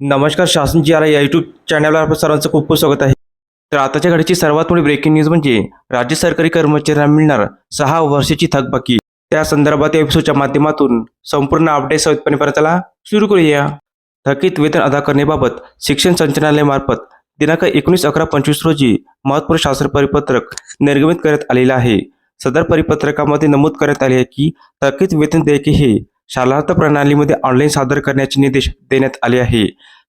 नमस्कार शासन जी आर या यूट्यूब चॅनलवर आपलं सर्वांचं खूप खूप स्वागत आहे. तर आताच्या घडीची सर्वात मोठी ब्रेकिंग न्यूज म्हणजे राज्य सरकारी कर्मचाऱ्यांना मिळणार सहा वर्षाची थकबाकी. त्या संदर्भात या एपिसोडच्या माध्यमातून संपूर्ण अपडेट सहितपणे परताला सुरू करूया. थकीत वेतन अदा करण्याबाबत शिक्षण संचालनालयामार्फत दिनांक एकोणीस अकरा पंचवीस रोजी महत्त्वपूर्ण शासन परिपत्रक निर्गमित करण्यात आलेलं आहे. सदर परिपत्रकामध्ये नमूद करण्यात आले आहे की थकीत वेतन देयके हे शालार्थ प्रणालीमध्ये ऑनलाईन सादर करण्याचे निर्देश देण्यात आले आहे.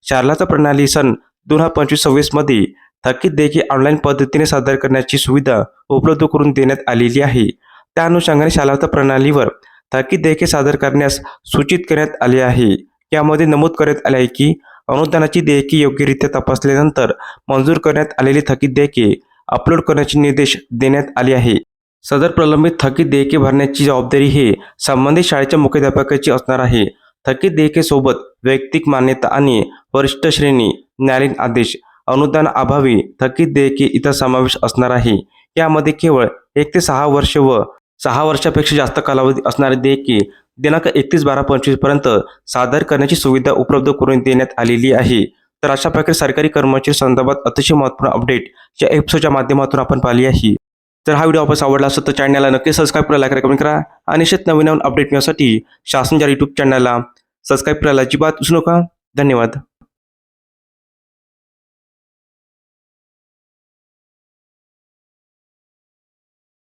शालार्थ प्रणाली सन दोन हजार पंचवीस सव्वीसमध्ये थकीत देयके ऑनलाईन पद्धतीने सादर करण्याची सुविधा उपलब्ध करून देण्यात आलेली आहे. त्या अनुषंगाने शालार्थ प्रणालीवर थकीत देयके सादर करण्यास सूचित करण्यात आले आहे. यामध्ये नमूद करण्यात आले आहे की अनुदानाची देयके योग्यरित्या तपासल्यानंतर मंजूर करण्यात आलेली थकीत देयके अपलोड करण्याचे निर्देश देण्यात आले आहे. सदर प्रलंबित थकीत देयके भरण्याची जबाबदारी ही संबंधित शाळेच्या मुख्याध्यापकाची असणार आहे. थकीत देयकेसोबत वैयक्तिक मान्यता आणि वरिष्ठ श्रेणी न्यायालयीन आदेश अनुदान अभावी थकीत देयके इतर समावेश असणार आहे. यामध्ये केवळ एक ते सहा वर्ष व सहा वर्षापेक्षा जास्त कालावधी असणारे देयके दिनांक एकतीस बारा पंचवीसपर्यंत सादर करण्याची सुविधा उपलब्ध करून देण्यात आलेली आहे. तर अशा प्रकारे सरकारी कर्मचारी संदर्भात अतिशय महत्त्वपूर्ण अपडेट या एपिसोडच्या माध्यमातून आपण पाहिली आहे. जर हा व्हिडिओ आपल्याला आवडला असेल तर चॅनलला नक्की सबस्क्राईब करा लाईक करा करा. आणि शेत नवीन नवीन अपडेट मिळण्यासाठी शासन यूट्यूब चॅनलला सबस्क्राईब करायला अजिबात विसरू नका. धन्यवाद.